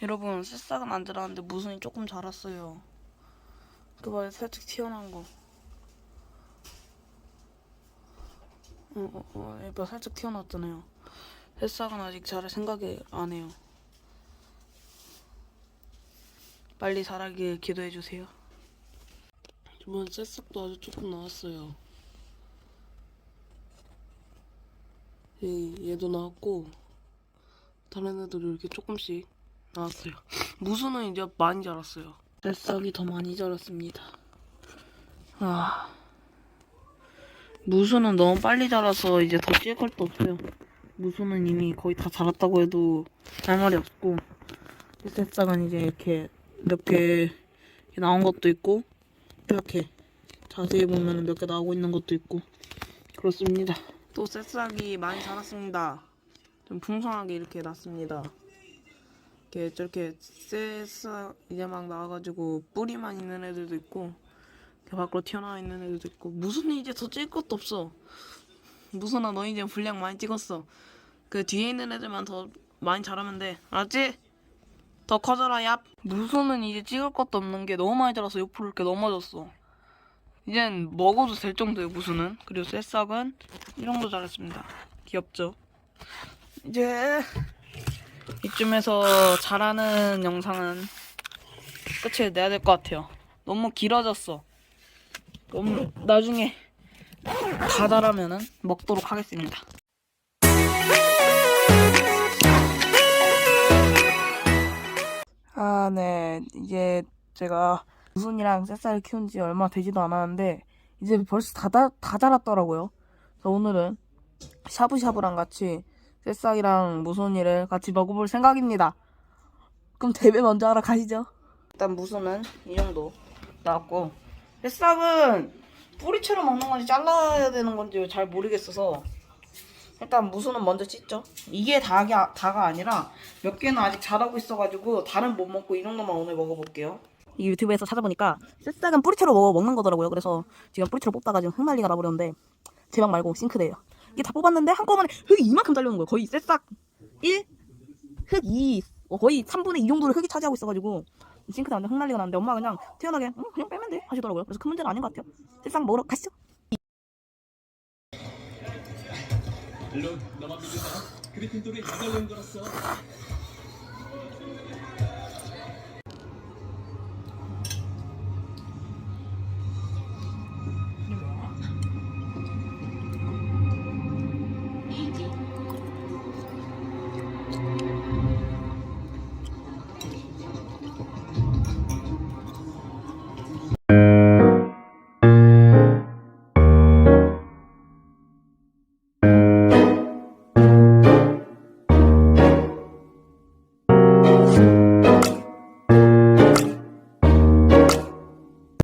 여러분 새싹은 안 자랐는데 무순이 조금 자랐어요. 그 봐요 살짝 튀어나온 거. 어, 어, 어, 얘봐 살짝 튀어나왔잖아요. 새싹은 아직 자랄 생각이 안 해요. 빨리 자라길 기도해 주세요. 이번 새싹도 아주 조금 나왔어요. 얘, 얘도 나왔고 다른 애들도 이렇게 조금씩 나왔어요. 무수는 이제 많이 자랐어요. 새싹이 더 많이 자랐습니다. 아, 무수는 너무 빨리 자라서 이제 더 찔 것도 없어요. 무수는 이미 거의 다 자랐다고 해도 할 말이 없고 이 새싹은 이제 이렇게 몇개 나온 것도 있고 이렇게 자세히 보면 몇 개 나오고 있는 것도 있고 그렇습니다. 또 새싹이 많이 자랐습니다. 좀 풍성하게 이렇게 났습니다. 이렇게 저렇게 새싹 이제 막 나와가지고 뿌리만 있는 애들도 있고 이렇게 밖으로 튀어나와 있는 애들도 있고 무슨 이제 더 찔 것도 없어. 무슨아 너 이제 분량 많이 찍었어. 그 뒤에 있는 애들만 더 많이 자라면 돼. 알았지? 더 커져라 얍. 무슨은 이제 찍을 것도 없는 게 너무 많이 자라서 옆으로 이렇게 넘어졌어. 이젠 먹어도 될 정도예요 무슨은. 그리고 새싹은 이 정도 자랐습니다. 귀엽죠? 이제 이쯤에서 잘하는 영상은 끝을 내야 될 것 같아요. 너무 길어졌어. 너무 나중에 다 자라면은 먹도록 하겠습니다. 아, 네. 이제 제가 무순이랑 새싹을 키운 지 얼마 되지도 않았는데 이제 벌써 다, 다, 다 자랐더라고요. 그래서 오늘은 샤브샤브랑 같이 새싹이랑 무순이를 같이 먹어볼 생각입니다. 그럼 대배 먼저 하러 가시죠. 일단 무순은 이 정도 나왔고 새싹은 뿌리채로 먹는 건지 잘라야 되는 건지 잘 모르겠어서 일단 무순은 먼저 찢죠. 이게 다가, 다가 아니라 몇 개는 아직 자라고 있어가지고 다른 못 먹고 이 정도만 오늘 먹어볼게요. 이 유튜브에서 찾아보니까 새싹은 뿌리채로 먹어 먹는 거더라고요. 그래서 지금 뿌리채로 뽑다가 지금 흙 난리가 나버렸는데 제방 말고 싱크대예요. 이게 다 뽑았는데 한꺼번에 흙이 이만큼 달려오는 거예요. 거의 새싹 1, 흙 2, 어, 거의 3분의 2 정도를 흙이 차지하고 있어가지고 싱크대 완전 흙 난리가 났는데 엄마가 그냥 태연하게 응, 그냥 빼면 돼 하시더라고요. 그래서 큰 문제는 아닌 것 같아요. 새싹 먹으러 가시죠. 물론 너만 믿는다. 그리핀 돌이 이걸 낸 거였어.